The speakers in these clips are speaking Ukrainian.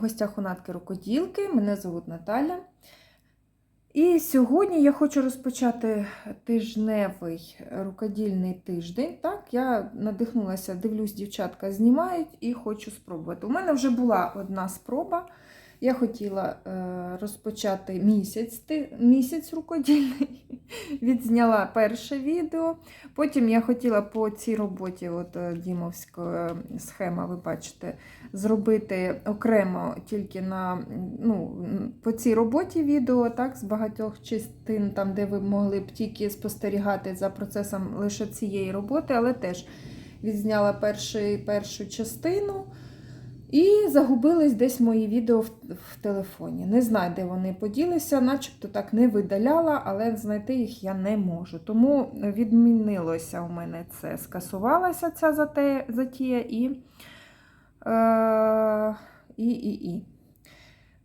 гостях у Натки Рукоділки. Мене звуть Наталя. І сьогодні я хочу розпочати тижневий рукодільний тиждень. Так, я надихнулася, дивлюсь, дівчатка знімають і хочу спробувати. У мене вже була одна спроба. Я хотіла е, розпочати місяць, місяць рукодільний. Відзняла перше відео. Потім я хотіла по цій роботі, от е, Дімовська схема, ви бачите, зробити окремо тільки на ну, по цій роботі відео, так, з багатьох частин, там, де ви могли б тільки спостерігати за процесом лише цієї роботи, але теж відзняла перший, першу частину. І загубились десь мої відео в, в телефоні. Не знаю, де вони поділися, начебто так не видаляла, але знайти їх я не можу. Тому відмінилося у мене це, скасувалася ця затія і, е, і, і, і.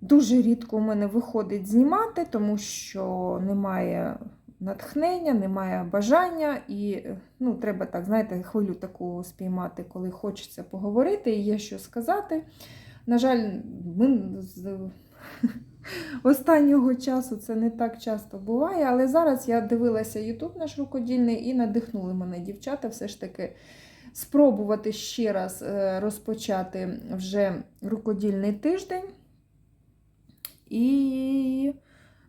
Дуже рідко у мене виходить знімати, тому що немає натхнення, немає бажання, і ну, треба так, знаєте, хвилю таку спіймати, коли хочеться поговорити і є що сказати. На жаль, ми з останнього часу це не так часто буває, але зараз я дивилася YouTube наш рукодільний і надихнули мене дівчата все ж таки спробувати ще раз е, розпочати вже рукодільний тиждень. І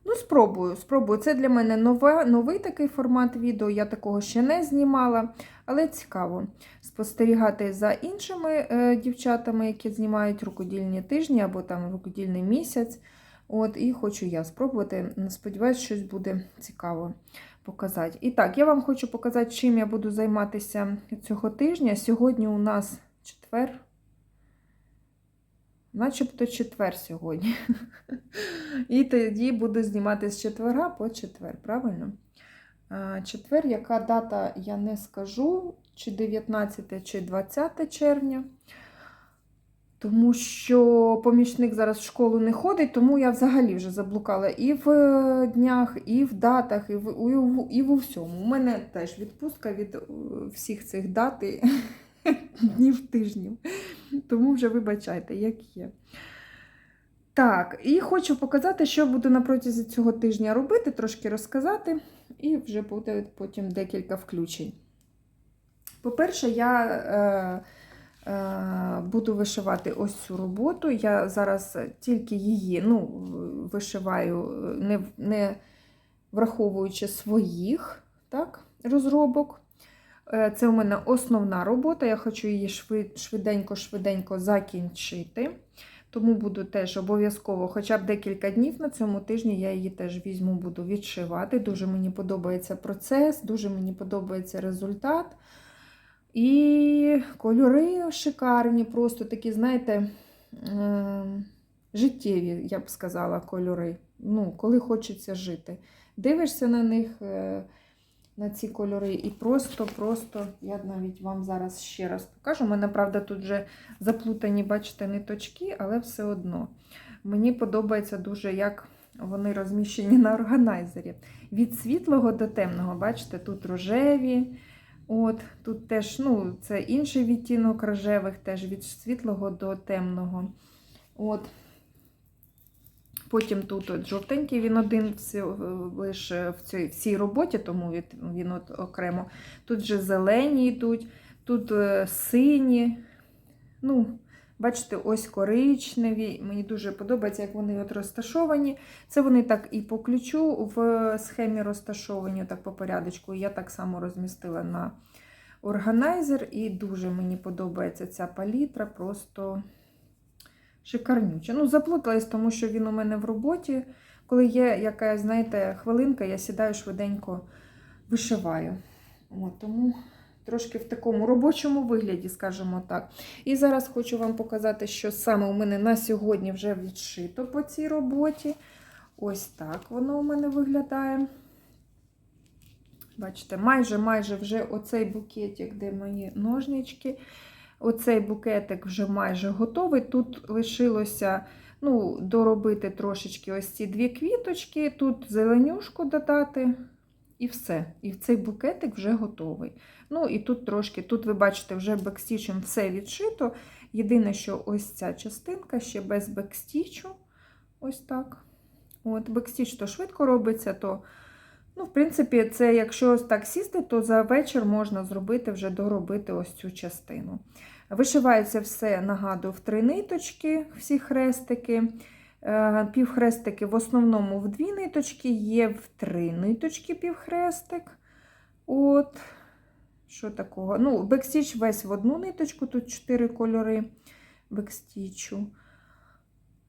ну, спробую, спробую. Це для мене нове, новий такий формат відео, я такого ще не знімала, але цікаво спостерігати за іншими е, дівчатами, які знімають рукодільні тижні або там рукодільний місяць. От, І хочу я спробувати. Сподіваюсь, щось буде цікаво показати. І так, я вам хочу показати, чим я буду займатися цього тижня. Сьогодні у нас четвер. Начебто четвер сьогодні. І тоді буду знімати з четверга по четвер, правильно? Четвер, яка дата, я не скажу, чи 19, чи 20 червня. Тому що помічник зараз в школу не ходить, тому я взагалі вже заблукала і в е, днях, і в датах, і в, і в, і в усьому. У мене теж відпустка від е, всіх цих дат днів тижнів. Тому вже вибачайте, як є. Так, і хочу показати, що буду на протязі цього тижня робити, трошки розказати, і вже буде потім декілька включень. По-перше, я е, е, буду вишивати ось цю роботу. Я зараз тільки її ну, вишиваю, не, не враховуючи своїх так, розробок. Е, Це у мене основна робота, я хочу її швиденько-швиденько закінчити. Тому буду теж обов'язково, хоча б декілька днів на цьому тижні я її теж візьму, буду відшивати. Дуже мені подобається процес, дуже мені подобається результат. І кольори шикарні, просто такі, знаєте, ем, життєві, я б сказала, кольори. Ну, Коли хочеться жити. Дивишся на них, е, на ці кольори, і просто-просто, я навіть вам зараз ще раз покажу. У мене, правда, тут вже заплутані, бачите, ниточки, але все одно. Мені подобається дуже, як вони розміщені на органайзері. Від світлого до темного, бачите, тут рожеві. От, Тут теж ну, це інший відтінок рожевих, теж від світлого до темного. От. Потім тут от жовтенький, він один лише в цій, в цій роботі, тому він от окремо. Тут вже зелені йдуть, тут е, сині. Ну, Бачите, ось коричневі. Мені дуже подобається, як вони от розташовані. Це вони так і по ключу в схемі розташовані, так по порядочку. Я так само розмістила на органайзер, і дуже мені подобається ця палітра, просто шикарнюча. Ну, заплуталась, тому що він у мене в роботі. Коли є якась, знаєте, хвилинка, я сідаю швиденько вишиваю. От, Тому трошки в такому робочому вигляді, скажімо так. І зараз хочу вам показати, що саме у мене на сьогодні вже відшито по цій роботі. Ось так воно у мене виглядає. Бачите, майже-майже вже оцей букетик, де мої ножнички. Оцей букетик вже майже готовий. Тут лишилося ну, доробити трошечки ось ці дві квіточки, тут зеленюшку додати. І все. І цей букетик вже готовий. Ну, і тут трошки, тут ви бачите, вже бекстічем все відшито. Єдине, що ось ця частинка ще без бекстічу. Ось так. От, бекстіч то швидко робиться, то, ну, в принципі, це якщо ось так сісти, то за вечір можна зробити, вже доробити ось цю частину. Вишивається все, нагадую, в три ниточки, всі хрестики. Е, Півхрестики в основному в дві ниточки, є в три ниточки півхрестик. От, що такого? Ну, бекстіч весь в одну ниточку, тут чотири кольори бекстічу.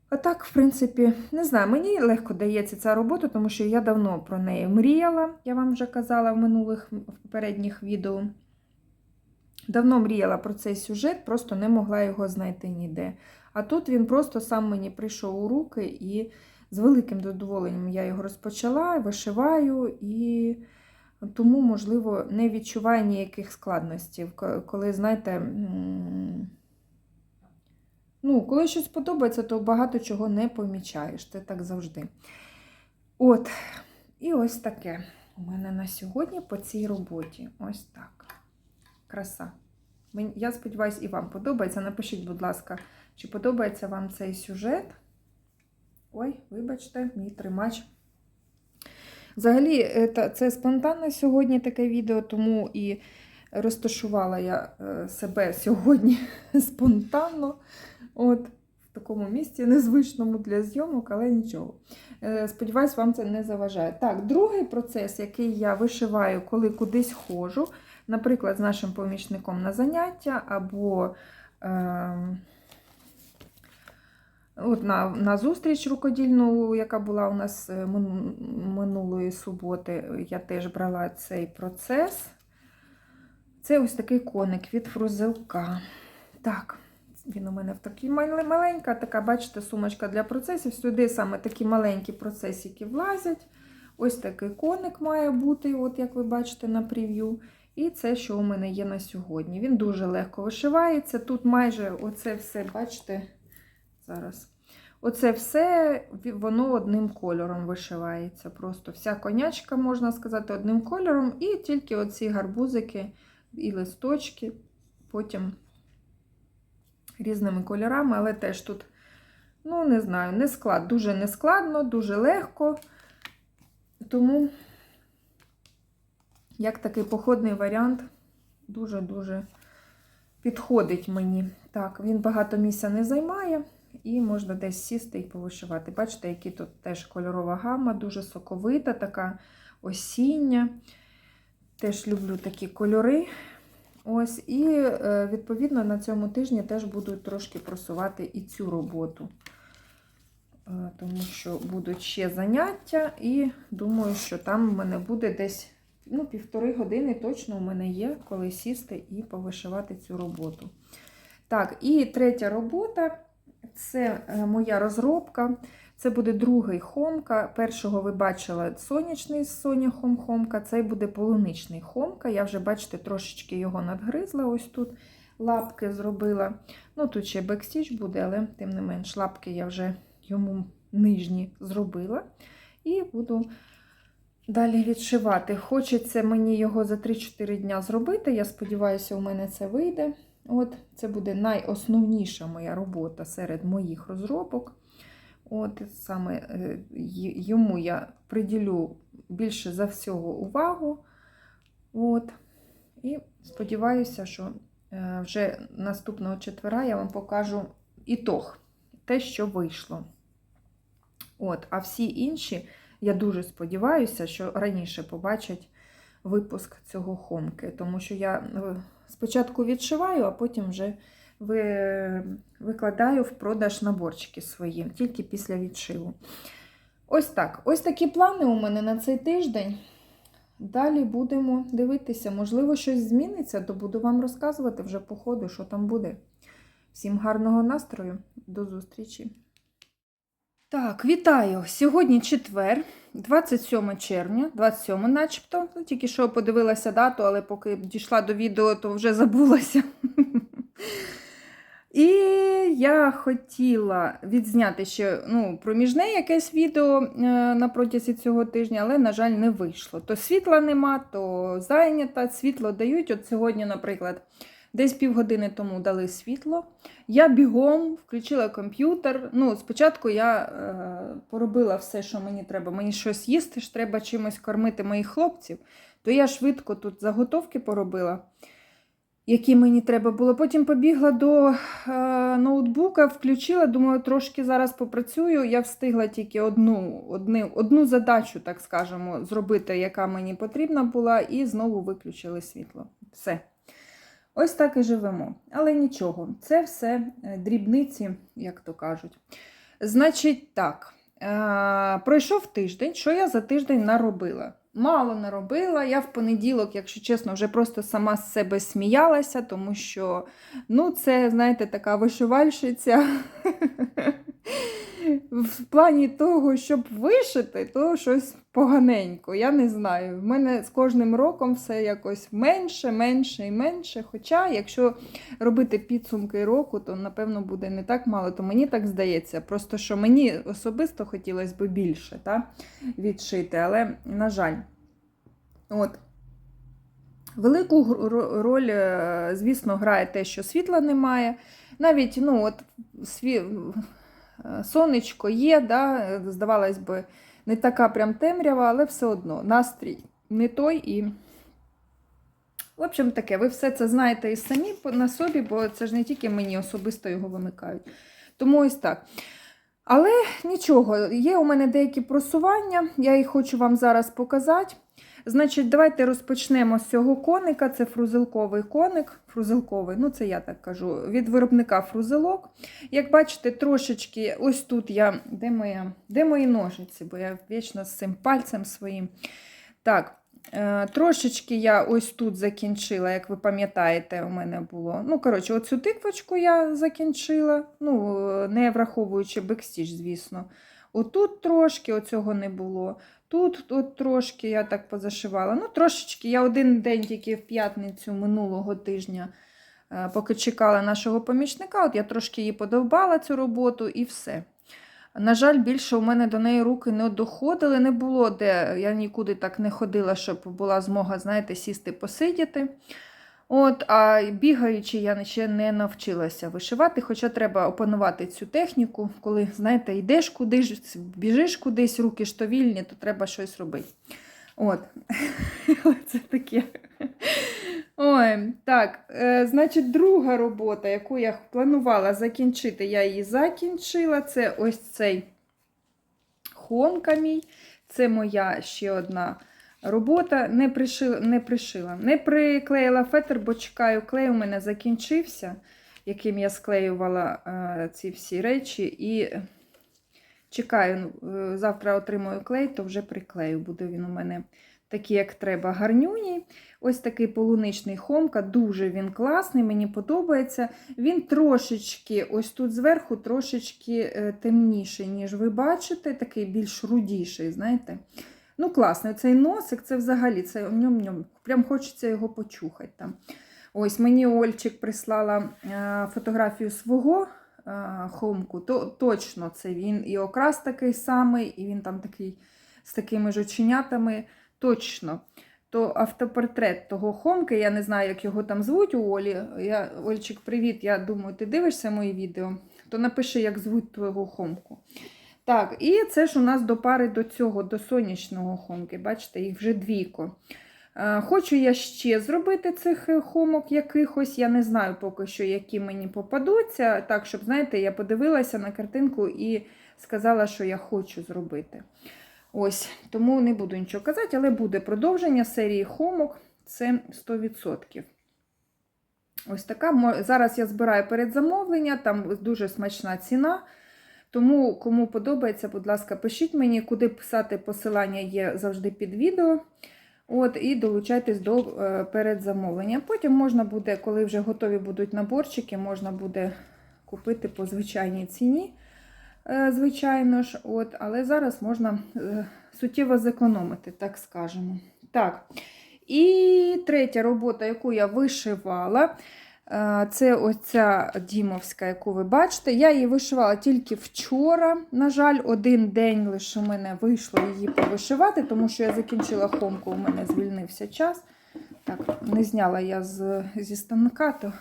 А так, в принципі, не знаю, мені легко дається ця робота, тому що я давно про неї мріяла, я вам вже казала в минулих в попередніх відео. Давно мріяла про цей сюжет, просто не могла його знайти ніде. А тут він просто сам мені прийшов у руки, і з великим задоволенням я його розпочала, вишиваю, і тому, можливо, не відчуваю ніяких складностей, коли, знаєте, ну, коли щось подобається, то багато чого не помічаєш. Це так завжди. От, і ось таке у мене на сьогодні по цій роботі. Ось так. Краса. Я сподіваюся, і вам подобається. Напишіть, будь ласка, чи подобається вам цей сюжет? Ой, вибачте, мій тримач. Взагалі, е, це спонтанне сьогодні таке відео, тому і розташувала я е, себе сьогодні спонтанно. От, в такому місці незвичному для зйомок, але нічого. Е, Сподіваюсь, вам це не заважає. Так, другий процес, який я вишиваю, коли кудись ходжу, наприклад, з нашим помічником на заняття, або е, от на, на зустріч рукодільну, яка була у нас е, минулої суботи, я теж брала цей процес. Це ось такий коник від фрузелка. Так, він у мене в такій маленька, така, бачите, сумочка для процесів. Сюди саме такі маленькі процесики влазять. Ось такий коник має бути, от як ви бачите на прев'ю. І це, що у мене є на сьогодні. Він дуже легко вишивається. Тут майже оце все, бачите, зараз. Оце все воно одним кольором вишивається. Просто вся конячка, можна сказати, одним кольором. І тільки оці гарбузики і листочки, потім різними кольорами, але теж тут, ну, не знаю, не склад, дуже нескладно, дуже легко. Тому, як такий походний варіант, дуже-дуже підходить мені. Так, він багато місця не займає, і можна десь сісти і повишивати. Бачите, які тут теж кольорова гама, дуже соковита, така осіння. Теж люблю такі кольори. Ось, і е, відповідно на цьому тижні теж буду трошки просувати і цю роботу. Е, Тому що будуть ще заняття, і думаю, що там в мене буде десь ну, півтори години точно у мене є, коли сісти і повишивати цю роботу. Так, і третя робота це е, моя розробка. Це буде другий хомка. Першого ви бачили сонячний з соняхом хомка, цей буде полуничний хомка. Я вже, бачите, трошечки його надгризла. Ось тут лапки зробила. Ну, тут ще бекстіч буде, але тим не менш, лапки я вже йому нижні зробила. І буду далі відшивати. Хочеться мені його за 3-4 дня зробити. Я сподіваюся, у мене це вийде. От, Це буде найосновніша моя робота серед моїх розробок. От саме е, йому я приділю більше за всього увагу. От. І сподіваюся, що е, вже наступного четвера я вам покажу ітог, те, що вийшло. От, а всі інші, я дуже сподіваюся, що раніше побачать випуск цього хомки, тому що я е, спочатку відшиваю, а потім вже викладаю в продаж наборчики свої, тільки після відшиву. Ось так. Ось такі плани у мене на цей тиждень. Далі будемо дивитися. Можливо, щось зміниться, то буду вам розказувати вже по ходу, що там буде. Всім гарного настрою, до зустрічі! Так, вітаю! Сьогодні четвер, 27 червня, 27 начебто. Ну, Тільки що подивилася дату, але поки дійшла до відео, то вже забулася. І я хотіла відзняти ще ну, проміжне якесь відео е, на протязі цього тижня, але, на жаль, не вийшло. То світла нема, то зайнята, світло дають. От сьогодні, наприклад, Десь півгодини тому дали світло. Я бігом включила комп'ютер. Ну, спочатку я е, поробила все, що мені треба. Мені щось їсти ж треба чимось кормити моїх хлопців. То я швидко тут заготовки поробила, які мені треба було. Потім побігла до е, ноутбука, включила, думаю, трошки зараз попрацюю. Я встигла тільки одну, одну, одну задачу, так скажемо, зробити, яка мені потрібна була, і знову виключили світло. Все. Ось так і живемо. Але нічого, це все е, дрібниці, як то кажуть. Значить, так, е, пройшов тиждень. Що я за тиждень наробила? Мало наробила. Я в понеділок, якщо чесно, вже просто сама з себе сміялася, тому що, ну, це, знаєте, така вишивальщиця. В плані того, щоб вишити, то щось поганенько. Я не знаю. В мене з кожним роком все якось менше, менше і менше. Хоча, якщо робити підсумки року, то напевно буде не так мало, то мені так здається. Просто що мені особисто хотілося б більше та, відшити, але, на жаль, от. Велику роль, е, звісно, грає те, що світла немає. Навіть ну, от, сві... сонечко є, да, здавалось би, не така прям темрява, але все одно настрій не той і. В общем, таке, ви все це знаєте і самі на собі, бо це ж не тільки мені особисто його вимикають. Тому ось так. Але нічого, є у мене деякі просування, я їх хочу вам зараз показати. Значить, давайте розпочнемо з цього коника. Це фрузелковий коник. Фрузелковий, ну це я так кажу, від виробника фрузелок. Як бачите, трошечки, ось тут я. Де моя, де мої ножиці? Бо я вічно з цим пальцем своїм. Так, е, трошечки я ось тут закінчила, як ви пам'ятаєте, у мене було. Ну, коротше, оцю тиквочку я закінчила, ну, е, не враховуючи бекстіч, звісно. Отут трошки, оцього не було. Тут, от трошки я так позашивала. Ну, трошечки я один день тільки в п'ятницю минулого тижня, е, поки чекала нашого помічника, от я трошки її подовбала цю роботу і все. На жаль, більше у мене до неї руки не доходили, не було де. Я нікуди так не ходила, щоб була змога, знаєте, сісти, посидіти. От, а бігаючи, я ще не навчилася вишивати, хоча треба опанувати цю техніку, коли, знаєте, йдеш кудись, біжиш кудись, руки ж то вільні, то треба щось робити. От, це таке. Ой, так, е, значить, друга робота, яку я планувала закінчити, я її закінчила. Це ось цей хомка мій. Це моя ще одна робота. Не пришила, не пришила, не приклеїла фетр, бо чекаю, клей у мене закінчився, яким я склеювала е, ці всі речі. І чекаю, е, завтра отримую клей, то вже приклею. Буде він у мене такий, як треба, гарнюній. Ось такий полуничний хомка, дуже він класний, мені подобається. Він трошечки, ось тут зверху, трошечки е, темніший, ніж ви бачите, такий більш рудіший, знаєте. Ну, класний цей носик, це взагалі це ньом-ньом. Прям хочеться його почухати там. Ось мені Ольчик прислала е, фотографію свого е, хомку, то точно це він. І окрас такий самий, і він там такий з такими ж оченятами. Точно. То автопортрет того хомки, я не знаю, як його там звуть у Олі. Я, Ольчик, привіт. Я думаю, ти дивишся мої відео, то напиши, як звуть твого хомку. Так, і це ж у нас до пари до цього, до сонячного хомки. Бачите, їх вже двійко. Е, Хочу я ще зробити цих е, хомок якихось. Я не знаю поки що, які мені попадуться. Так, щоб, знаєте, я подивилася на картинку і сказала, що я хочу зробити. Ось, тому не буду нічого казати, але буде продовження серії хомок. Це 100%. Ось така. Зараз я збираю передзамовлення, там дуже смачна ціна. Тому, кому подобається, будь ласка, пишіть мені, куди писати посилання є завжди під відео. От, І долучайтесь до е, передзамовлення. Потім можна буде, коли вже готові будуть наборчики, можна буде купити по звичайній ціні. е, Звичайно ж, от, але зараз можна е, суттєво зекономити, так скажемо. Так. І третя робота, яку я вишивала, це оця дімовська, яку ви бачите. Я її вишивала тільки вчора. На жаль, один день лише у мене вийшло її повишивати, тому що я закінчила хомку, у мене звільнився час. Так, не зняла я з, зі станка, то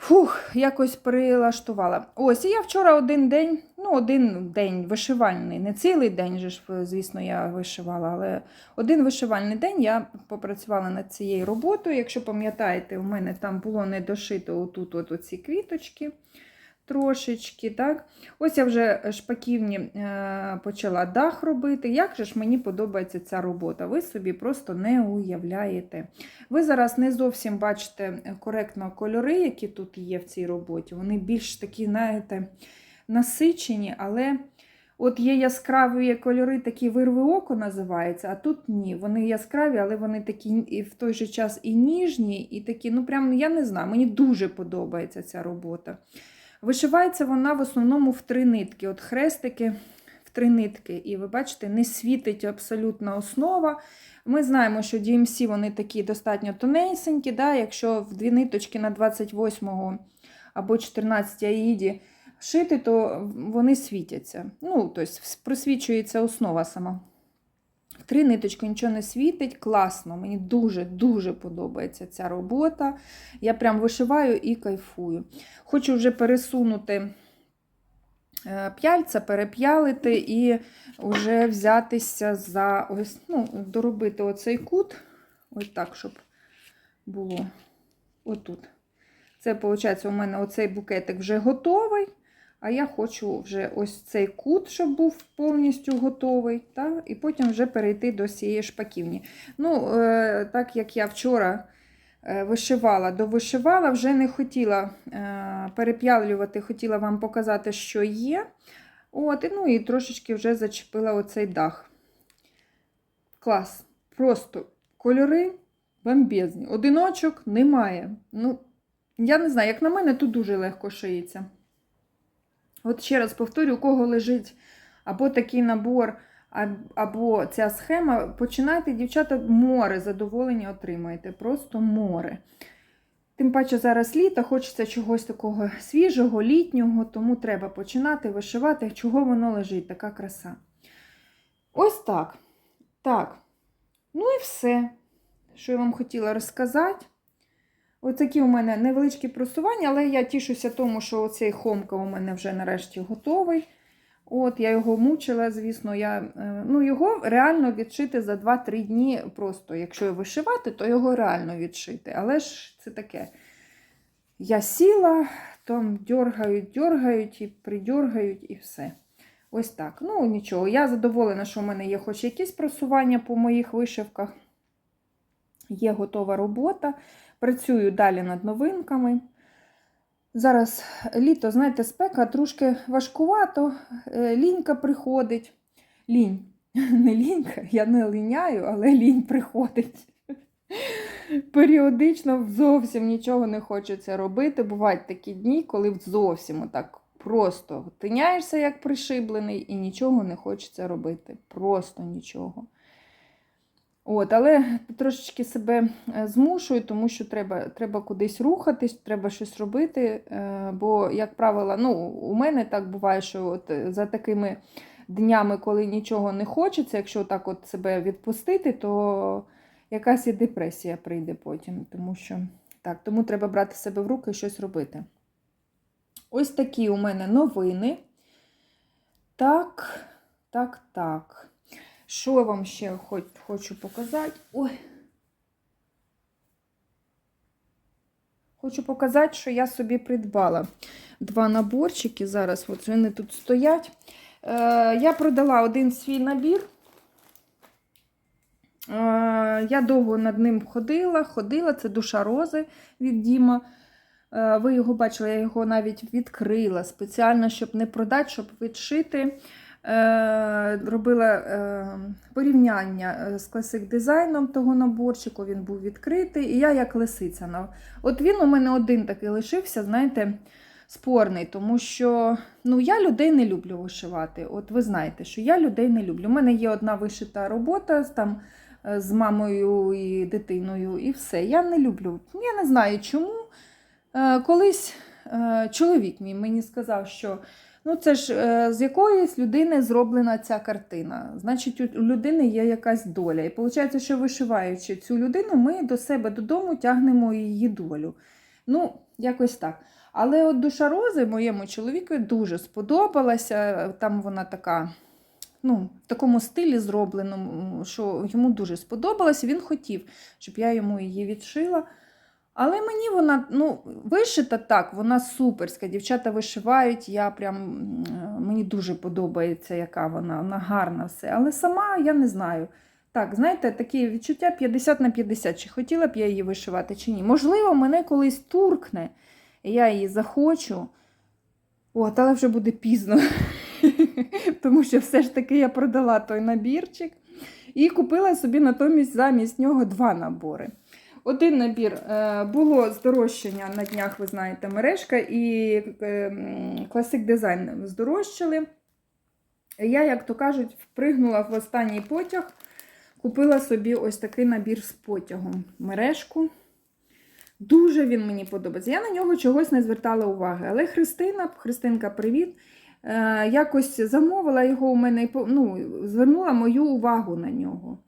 фух, якось прилаштувала. Ось, і я вчора один день, ну, один день вишивальний, не цілий день, звісно, я вишивала, але один вишивальний день я попрацювала над цією роботою. Якщо пам'ятаєте, у мене там було не дошито отут от оці квіточки. Трошечки, так. Ось я вже шпаківні е, почала дах робити. Як же ж мені подобається ця робота? Ви собі просто не уявляєте. Ви зараз не зовсім бачите коректно кольори, які тут є в цій роботі. Вони більш такі, знаєте, насичені, але от є яскраві кольори, такі вирви око називаються, а тут ні. Вони яскраві, але вони такі і в той же час і ніжні, і такі, ну прям я не знаю, мені дуже подобається ця робота. Вишивається вона в основному в три нитки. От хрестики в три нитки. І ви бачите, не світить абсолютна основа. Ми знаємо, що DMC вони такі достатньо тонесенькі. Да? Якщо в дві ниточки на 28 або 14 аїді шити, то вони світяться. Ну, тобто просвічується основа сама. Три ниточки нічого не світить, класно. Мені дуже-дуже подобається ця робота. Я прям вишиваю і кайфую. Хочу вже пересунути е, п'яльця, переп'ялити і вже взятися за ось, ну, доробити оцей кут. Ось так, щоб було отут. Це, виходить, у мене оцей букетик вже готовий. А я хочу вже ось цей кут, щоб був повністю готовий, та? і потім вже перейти до цієї шпаківні. Ну, е, Так як я вчора е, вишивала, довишивала, вже не хотіла е, переп'ялювати, хотіла вам показати, що є. От, Ну і трошечки вже зачепила оцей дах. Клас. Просто кольори бомбезні. Одиночок немає. Ну, Я не знаю, як на мене, тут дуже легко шиється. От ще раз повторю, у кого лежить або такий набор, або ця схема, починайте, дівчата, море задоволення отримаєте. Просто море. Тим паче зараз літо, хочеться чогось такого свіжого, літнього, тому треба починати вишивати, чого воно лежить, така краса. Ось так. Так. Ну і все, що я вам хотіла розказати. Ось такі у мене невеличкі просування, але я тішуся тому, що оцей хомка у мене вже нарешті готовий. От, Я його мучила, звісно, я, е, ну, його реально відшити за 2-3 дні. Просто, якщо вишивати, то його реально відшити. Але ж це таке. Я сіла, там дергають, дергають і придергають, і все. Ось так. Ну, нічого. Я задоволена, що в мене є хоч якісь просування по моїх вишивках. Є готова робота. Працюю далі над новинками. Зараз літо, знаєте, спека трошки важкувато, е, лінька приходить. Лінь. Не лінька, я не линяю, але лінь приходить. Періодично зовсім нічого не хочеться робити. Бувають такі дні, коли зовсім так просто тиняєшся, як пришиблений, і нічого не хочеться робити. Просто нічого. От, Але трошечки себе е, змушую, тому що треба треба кудись рухатись, треба щось робити. Е, бо, як правило, ну, у мене так буває, що от е, за такими днями, коли нічого не хочеться, якщо так от себе відпустити, то якась і депресія прийде потім. Тому що так, тому треба брати себе в руки і щось робити. Ось такі у мене новини. Так, так, так. Що я вам ще хочу показати? Ой. Хочу показати, що я собі придбала два наборчики. Зараз от вони тут стоять. Е, Я продала один свій набір. Е, Я довго над ним ходила, ходила, це душа рози від Діма. Е, ви його бачили, я його навіть відкрила спеціально, щоб не продати, щоб відшити. Е, робила е, порівняння е, з класик дизайном того наборчику, він був відкритий, і я як лисиця. От він у мене один такий лишився, знаєте, спорний, тому що ну, я людей не люблю вишивати. От ви знаєте, що я людей не люблю. У мене є одна вишита робота там, з мамою і дитиною, і все. Я не люблю. Я не знаю чому. Колись чоловік мій мені сказав, що Ну, це ж е, з якоїсь людини зроблена ця картина. Значить, у людини є якась доля. І виходить, що вишиваючи цю людину, ми до себе додому тягнемо її долю. Ну, якось так. Але от душа рози моєму чоловіку дуже сподобалася. Там вона така, ну, в такому стилі зробленому, що йому дуже сподобалося. Він хотів, щоб я йому її відшила. Але мені вона ну, вишита так, вона суперська. Дівчата вишивають, я прям, е, мені дуже подобається, яка вона, вона гарна все. Але сама я не знаю. Так, знаєте, такі відчуття 50 на 50. Чи хотіла б я її вишивати, чи ні. Можливо, мене колись туркне, і я її захочу. От, але вже буде пізно. Тому що все ж таки я продала той набірчик і купила собі натомість замість нього два набори. Один набір е, було здорожчання на днях, ви знаєте, мережка і е, Classic Design здорожчали. Я, як то кажуть, впригнула в останній потяг, купила собі ось такий набір з потягом мережку. Дуже він мені подобається. Я на нього чогось не звертала уваги. Але Христина, Христинка, привіт. е, Якось замовила його у мене ну, звернула мою увагу на нього.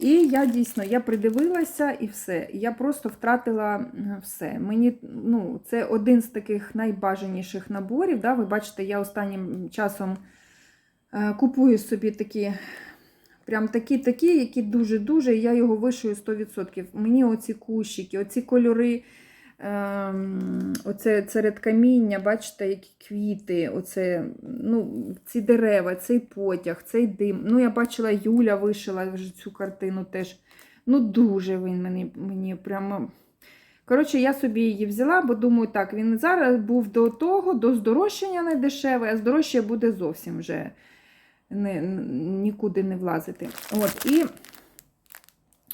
І я дійсно я придивилася і все. Я просто втратила все. Мені ну, це один з таких найбажаніших наборів. Да? Ви бачите, я останнім часом е, купую собі такі, прям такі-такі, які дуже-дуже, я його вишию 100%. Мені оці кущики, оці кольори. Ем, оце серед каміння, бачите, які квіти, оце, ну, ці дерева, цей потяг, цей дим. Ну, я бачила, Юля вишила вже цю картину теж. Ну, дуже він мені, мені прямо. Коротше, я собі її взяла, бо думаю, так, він зараз був до того, до здорожчання не дешеве, а здорожчання буде зовсім вже не, нікуди не влазити. От, і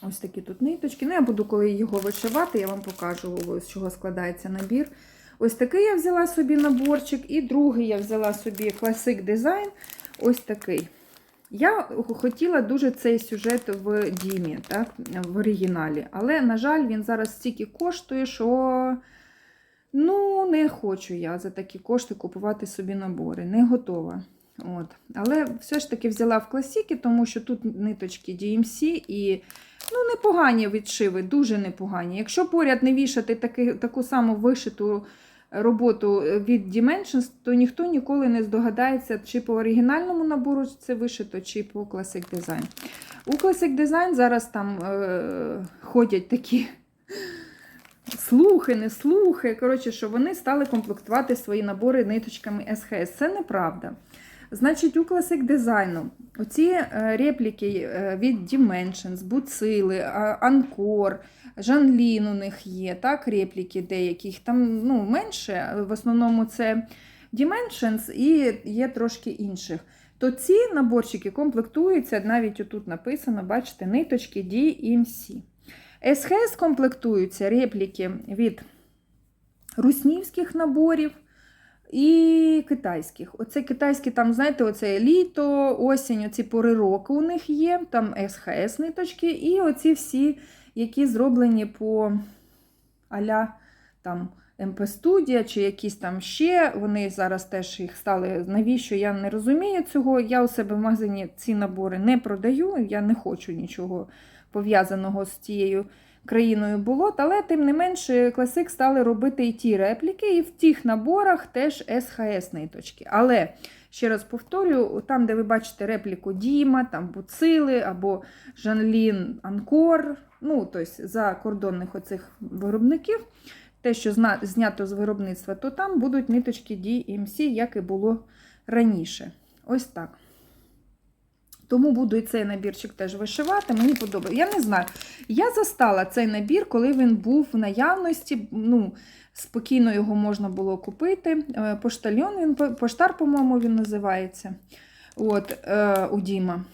ось такі тут ниточки. Ну, я буду, коли його вишивати, я вам покажу, з чого складається набір. Ось такий я взяла собі наборчик, і другий я взяла собі Classic Design. Ось такий. Я хотіла дуже цей сюжет в Дімі, так, в оригіналі. Але, на жаль, він зараз стільки коштує, що ну, не хочу я за такі кошти купувати собі набори. Не готова. От. Але все ж таки взяла в класіки, тому що тут ниточки DMC і ну, непогані відшиви, дуже непогані. Якщо поряд не вішати таки, таку саму вишиту роботу від Dimensions, то ніхто ніколи не здогадається, чи по оригінальному набору це вишито, чи по Classic Design. У Classic Design зараз там е, ходять такі слухи, не слухи. Коротше, що вони стали комплектувати свої набори ниточками SHS. Це неправда. Значить, у Classic Design оці е, репліки е, від Dimensions, Буцили, Анкор, Жанлін у них є, так, репліки деяких. Там ну, менше, в основному це Dimensions і є трошки інших. То ці наборчики комплектуються, навіть отут написано, бачите, ниточки DMC. SHS комплектуються репліки від руснівських наборів і китайських. Оце китайські, там, знаєте, оце літо, осінь, оці пори року у них є, там СХС ниточки, і оці всі, які зроблені по аля там МП Студія чи якісь там ще. Вони зараз теж їх стали. Навіщо? Я не розумію цього. Я у себе в магазині ці набори не продаю, я не хочу нічого пов'язаного з тією країною болот, але тим не менше класик стали робити і ті репліки, і в тих наборах теж СХС ниточки. Але, ще раз повторюю, там, де ви бачите репліку Діма, там Буцили або Жанлін Анкор, ну, тобто за кордонних оцих виробників, те, що знято з виробництва, то там будуть ниточки DMC, як і було раніше. Ось так. Тому буду і цей набірчик теж вишивати. Мені подобається. Я не знаю. Я застала цей набір, коли він був в наявності. Ну, спокійно його можна було купити. Поштальон, Поштальйон, він, поштар, по-моєму, він називається. От, е, у Діма.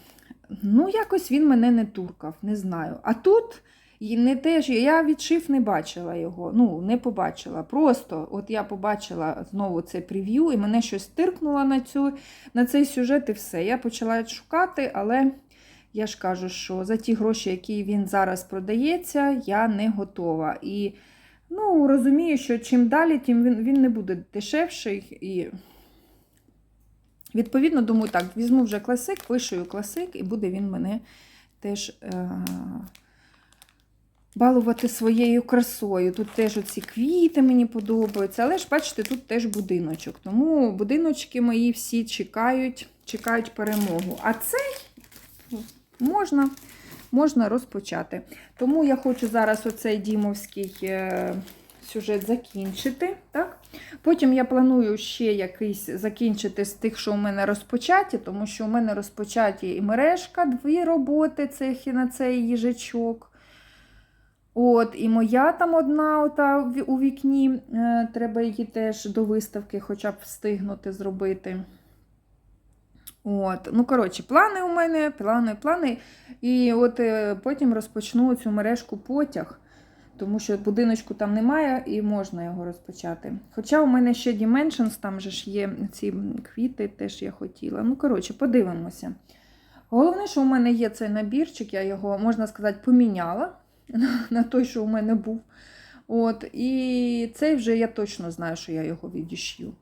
Ну, якось він мене не туркав, не знаю. А тут і не те, що я відшив не бачила його. Ну, не побачила. Просто от я побачила знову це прев'ю, і мене щось тиркнуло на, цю, на цей сюжет, і все. Я почала шукати, але я ж кажу, що за ті гроші, які він зараз продається, я не готова. І ну, розумію, що чим далі, тим він, він не буде дешевший. І Відповідно, думаю, так, візьму вже класик, вишию класик, і буде він мене теж е- балувати своєю красою. Тут теж оці квіти мені подобаються. Але ж, бачите, тут теж будиночок. Тому будиночки мої всі чекають, чекають перемогу. А цей можна, можна розпочати. Тому я хочу зараз оцей дімовський е- сюжет закінчити. Так? Потім я планую ще якийсь закінчити з тих, що у мене розпочаті, тому що у мене розпочаті і мережка, дві роботи, цих і на цей їжачок. От, і моя там одна ота у вікні, е, треба її теж до виставки хоча б встигнути зробити. От, ну, коротше, плани у мене, плани, плани. І от е, потім розпочну цю мережку потяг, тому що будиночку там немає і можна його розпочати. Хоча у мене ще Dimensions, там же ж є ці квіти, теж я хотіла. Ну, коротше, подивимося. Головне, що у мене є цей набірчик, я його, можна сказати, поміняла на той, що у мене був. От, і цей вже я точно знаю, що я його відішью.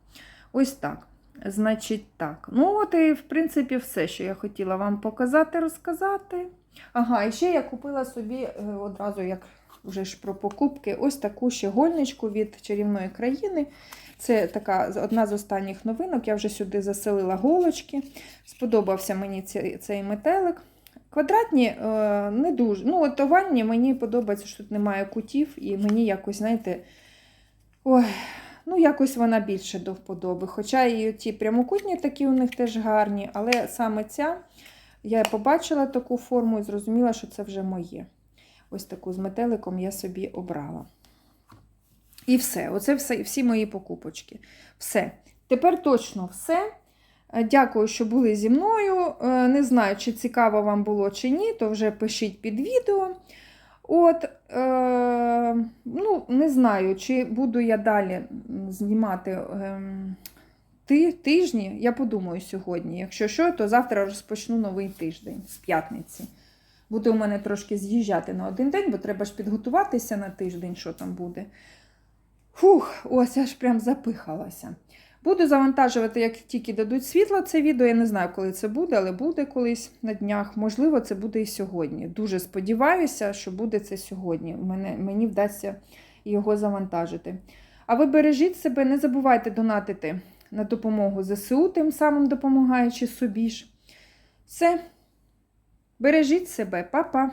Ось так. Значить, так. Ну, от і, в принципі, все, що я хотіла вам показати, розказати. Ага, і ще я купила собі е, одразу, як вже ж про покупки, ось таку ще гольничку від чарівної країни. Це така одна з останніх новинок. Я вже сюди заселила голочки. Сподобався мені цей, цей метелик. Квадратні е, не дуже. Ну, от овальні мені подобається, що тут немає кутів, і мені якось, знаєте, ой, ну якось вона більше до вподоби. Хоча і ті прямокутні такі у них теж гарні, але саме ця, я побачила таку форму і зрозуміла, що це вже моє. Ось таку з метеликом я собі обрала. І все. Оце все, всі мої покупочки. Все. Тепер точно все. Е, Дякую, що були зі мною. Е, Не знаю, чи цікаво вам було чи ні, то вже пишіть під відео. От, е, ну, не знаю, чи буду я далі знімати е, ти, тижні. Я подумаю сьогодні. Якщо що, то завтра розпочну новий тиждень з п'ятниці. Буде у мене трошки з'їжджати на один день, бо треба ж підготуватися на тиждень, що там буде. Фух, ось аж прям запихалася. Буду завантажувати, як тільки дадуть світло це відео. Я не знаю, коли це буде, але буде колись на днях. Можливо, це буде і сьогодні. Дуже сподіваюся, що буде це сьогодні. Мене, мені вдасться його завантажити. А ви бережіть себе, не забувайте донатити на допомогу ЗСУ, тим самим допомагаючи собі ж. Все. Бережіть себе, Па-па!